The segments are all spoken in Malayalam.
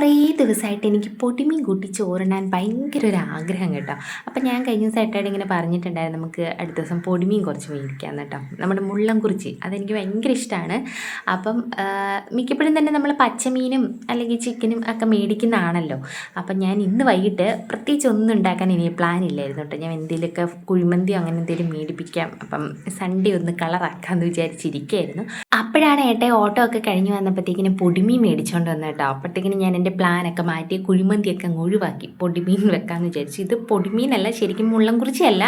കുറേ ദിവസമായിട്ട് എനിക്ക് പൊടിമീൻ കൂട്ടി ചോറിടാൻ ഭയങ്കര ഒരു ആഗ്രഹം കേട്ടോ. അപ്പം ഞാൻ കഴിഞ്ഞ ദിവസമായിട്ടാണ് ഇങ്ങനെ പറഞ്ഞിട്ടുണ്ടായിരുന്നു നമുക്ക് അടുത്ത ദിവസം പൊടിമീൻ കുറച്ച് മേടിക്കാം കേട്ടോ. നമ്മുടെ മുള്ളം കുറിച്ച് അതെനിക്ക് ഭയങ്കര ഇഷ്ടമാണ് അപ്പം മിക്കപ്പോഴും തന്നെ നമ്മൾ പച്ചമീനും അല്ലെങ്കിൽ ചിക്കനും ഒക്കെ മേടിക്കുന്നതാണല്ലോ. അപ്പം ഞാൻ ഇന്ന് വൈകിട്ട് പ്രത്യേകിച്ച് ഒന്നും ഉണ്ടാക്കാൻ ഇനി പ്ലാൻ ഇല്ലായിരുന്നു കേട്ടോ. ഞാൻ എന്തെങ്കിലുമൊക്കെ കുഴിമന്തിയോ അങ്ങനെ എന്തെങ്കിലും മേടിപ്പിക്കാം. അപ്പം സൺഡേ ഒന്ന് കളറാക്കാമെന്ന് വിചാരിച്ചിരിക്കുകയായിരുന്നു അപ്പോഴാണ് ഏട്ടൻ ഓട്ടോ ഒക്കെ കഴിഞ്ഞ് വന്നപ്പോഴത്തേക്കിനും പൊടിമീൻ മേടിച്ചുകൊണ്ട് വന്നു കേട്ടോ. അപ്പോഴത്തേക്കിനും ഞാൻ എന്റെ പ്ലാനൊക്കെ മാറ്റി കുഴിമന്തിയൊക്കെ അങ്ങ് ഒഴിവാക്കി. പൊടിമീൻ വെക്കാമെന്ന് വിചാരിച്ചു. ഇത് പൊടിമീനല്ല ശരിക്കും മുള്ളംകുറിച്ചിയല്ല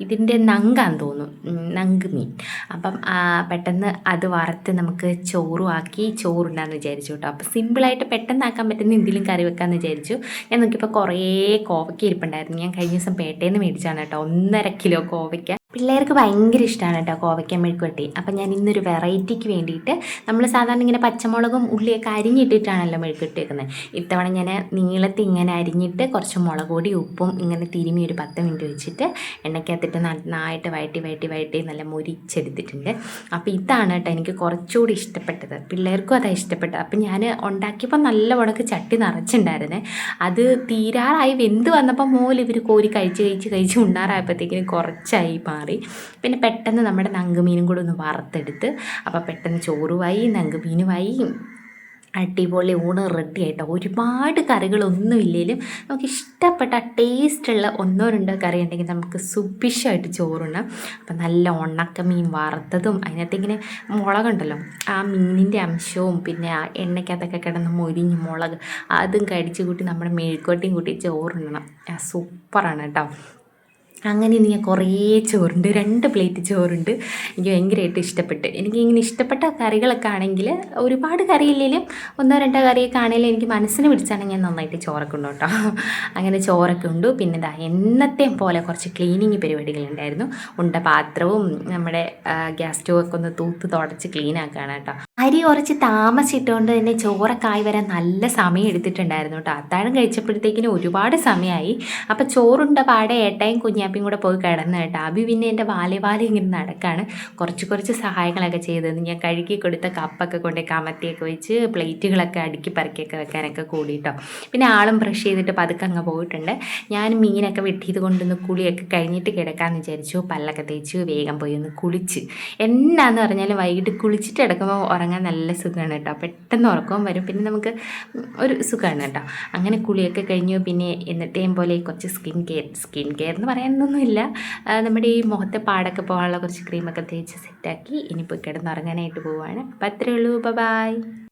ഇതിന്റെ നങ്കാന്ന് തോന്നുന്നു. നങ്ക് മീൻ. അപ്പം പെട്ടെന്ന് അത് വറുത്ത് നമുക്ക് ചോറും ആക്കി ചോറുണ്ടാന്ന് വിചാരിച്ചു കേട്ടോ. അപ്പോൾ സിമ്പിളായിട്ട് പെട്ടെന്നാക്കാൻ പറ്റുന്ന എന്തെങ്കിലും കറി വെക്കാമെന്ന് വിചാരിച്ചു. ഞാൻ നോക്കിയപ്പോൾ കുറേ കോവയ്ക്ക ഇരിപ്പുണ്ടായിരുന്നു. ഞാൻ കഴിഞ്ഞ ദിവസം പേട്ടയിൽ നിന്ന് മേടിച്ചാണ് കേട്ടോ. ഒന്നര കിലോ കോവയ്ക്ക. പിള്ളേർക്ക് ഭയങ്കര ഇഷ്ടമാണ് കേട്ടോ കോവയ്ക്ക മെഴുക്കുവട്ടി അപ്പം ഞാൻ ഇന്നൊരു വെറൈറ്റിക്ക് വേണ്ടിയിട്ട് നമ്മൾ സാധാരണ ഇങ്ങനെ പച്ചമുളകും ഉള്ളിയൊക്കെ അരിഞ്ഞിട്ടിട്ടാണല്ലോ മെഴുക്കുവട്ടി വെക്കുന്നത്. ഇത്തവണ ഞാൻ നീളത്തിൽ ഇങ്ങനെ അരിഞ്ഞിട്ട് കുറച്ച് മുളക് പൊടി ഉപ്പും ഇങ്ങനെ തിരുമി ഒരു പത്ത് മിനിറ്റ് വെച്ചിട്ട് എണ്ണയ്ക്കകത്തിട്ട് നന്നായിട്ട് വഴറ്റി വഴറ്റി വഴറ്റി നല്ല മുരിച്ചെടുത്തിട്ടുണ്ട്. അപ്പോൾ ഇതാണ് കേട്ടോ എനിക്ക് കുറച്ചുകൂടി ഇഷ്ടപ്പെട്ടത്. പിള്ളേർക്കും അതാണ് ഇഷ്ടപ്പെട്ടത്. അപ്പം ഞാൻ ഉണ്ടാക്കിയപ്പോൾ നല്ല ഉണക്ക് ചട്ടി നിറച്ചിട്ടുണ്ടായിരുന്നേ. അത് തീരാറായി വെന്ത് വന്നപ്പോൾ മോൽ ഇവർ കോരി കഴിച്ച് കഴിച്ച് കഴിച്ച് ഉണ്ണാറായപ്പോഴത്തേക്കിനും കുറച്ചായി മാറി പിന്നെ പെട്ടെന്ന് നമ്മുടെ നങ്കുമീനും കൂടെ ഒന്ന് വറുത്തെടുത്ത് അപ്പോൾ പെട്ടെന്ന് ചോറുമായി നങ്കുമീനുമായി അടിപൊളി ഊണ് റെഡി ആയിട്ടോ. ഒരുപാട് കറികളൊന്നും ഇല്ലെങ്കിലും നമുക്ക് ഇഷ്ടപ്പെട്ട ടേസ്റ്റുള്ള ഒന്നോ രണ്ടോ കറി ഉണ്ടെങ്കിൽ നമുക്ക് സുഭിക്ഷമായിട്ട് ചോറുണ്ണാം. അപ്പം നല്ല ഉണക്ക മീൻ വറുത്തതും അതിനകത്ത് ഇങ്ങനെ മുളകുണ്ടല്ലോ ആ മീനിന്റെ അംശവും പിന്നെ ആ എണ്ണയ്ക്കകത്തൊക്കെ കിടന്ന് മൊരിഞ്ഞ് മുളക് അതും കടിച്ചു കൂട്ടി നമ്മുടെ മെഴുക്കോട്ടയും കൂട്ടി ചോറുണ്ണണം. സൂപ്പറാണ് കേട്ടോ. അങ്ങനെ ഇന്ന് ഞാൻ കുറേ ചോറുണ്ട് രണ്ട് പ്ലേറ്റ് ചോറുണ്ട് എനിക്ക് ഭയങ്കരമായിട്ട് ഇഷ്ടപ്പെട്ട്. എനിക്ക് ഇങ്ങനെ ഇഷ്ടപ്പെട്ട കറികളൊക്കെ ആണെങ്കിൽ ഒരുപാട് കറിയില്ലെങ്കിലും ഒന്നോ രണ്ടോ കറിയൊക്കെ ആണെങ്കിലും എനിക്ക് മനസ്സിന് പിടിച്ചാണെങ്കിൽ ഞാൻ നന്നായിട്ട് ചോറൊക്കെ ഉണ്ട് കേട്ടോ. അങ്ങനെ ചോറൊക്കെ ഉണ്ട്. പിന്നെ ഇതാ എന്നത്തെയും പോലെ കുറച്ച് ക്ലീനിങ് പരിപാടികളുണ്ടായിരുന്നു ഉണ്ട പാത്രവും നമ്മുടെ ഗ്യാസ് സ്റ്റോവൊക്കെ ഒന്ന് തൂത്ത് തുടച്ച് ക്ലീൻ ആക്കുകയാണ് കേട്ടോ. അരി കുറച്ച് താമസിച്ചിട്ടുകൊണ്ട് തന്നെ ചോറൊക്കായി വരാൻ നല്ല സമയം എടുത്തിട്ടുണ്ടായിരുന്നു കേട്ടോ അത്താഴം കഴിച്ചപ്പോഴത്തേക്കിനും ഒരുപാട് സമയമായി അപ്പോൾ ചോറുണ്ട പാടെ ഏട്ടായും കുഞ്ഞാപ്പയും കൂടെ പോയി കിടന്നു കേട്ടോ. അഭി പിന്നെ എന്റെ വാലി വാലി ഇങ്ങനെ നടക്കാണ്. കുറച്ച് കുറച്ച് സഹായങ്ങളൊക്കെ ചെയ്തത്. ഞാൻ കഴുകി കൊടുത്ത കപ്പൊക്കെ കൊണ്ട് കമത്തിയൊക്കെ വെച്ച് പ്ലേറ്റുകളൊക്കെ അടുക്കി പറക്കിയൊക്കെ വെക്കാനൊക്കെ കൂടിയിട്ടോ പിന്നെ ആളും ബ്രഷ് ചെയ്തിട്ട് പതുക്കെ അങ്ങ് പോയിട്ടുണ്ട്. ഞാൻ മീനൊക്കെ വെട്ടിയത് കൊണ്ടൊന്ന് കുളിയൊക്കെ കഴിഞ്ഞിട്ട് കിടക്കാമെന്ന് വിചാരിച്ചു. പല്ലൊക്കെ തേച്ച് വേഗം പോയി ഒന്ന് കുളിച്ച്. എന്നാന്ന് പറഞ്ഞാൽ വൈകിട്ട് കുളിച്ചിട്ട് കിടക്കുമ്പോൾ ഉറങ്ങാൻ നല്ല സുഖമാണ് കേട്ടോ. പെട്ടെന്ന് ഉറക്കവും വരും. പിന്നെ നമുക്ക് ഒരു സുഖമാണ് കേട്ടോ. അങ്ങനെ കുളിയൊക്കെ കഴിഞ്ഞു. പിന്നെ എന്നിട്ടേം പോലെ കുറച്ച് സ്കിൻ കെയർ സ്കിൻ കെയർ എന്ന് പറയാനൊന്നുമില്ല നമ്മുടെ ഈ മുഖത്തെ പാടൊക്കെ പോകാനുള്ള കുറച്ച് ക്രീമൊക്കെ തേച്ച് സെറ്റാക്കി ഇനിയിപ്പോൾ കിടന്നുറങ്ങാനായിട്ട് പോവുകയാണ് അപ്പോൾ അത്രയേ ഉള്ളൂ. ബൈ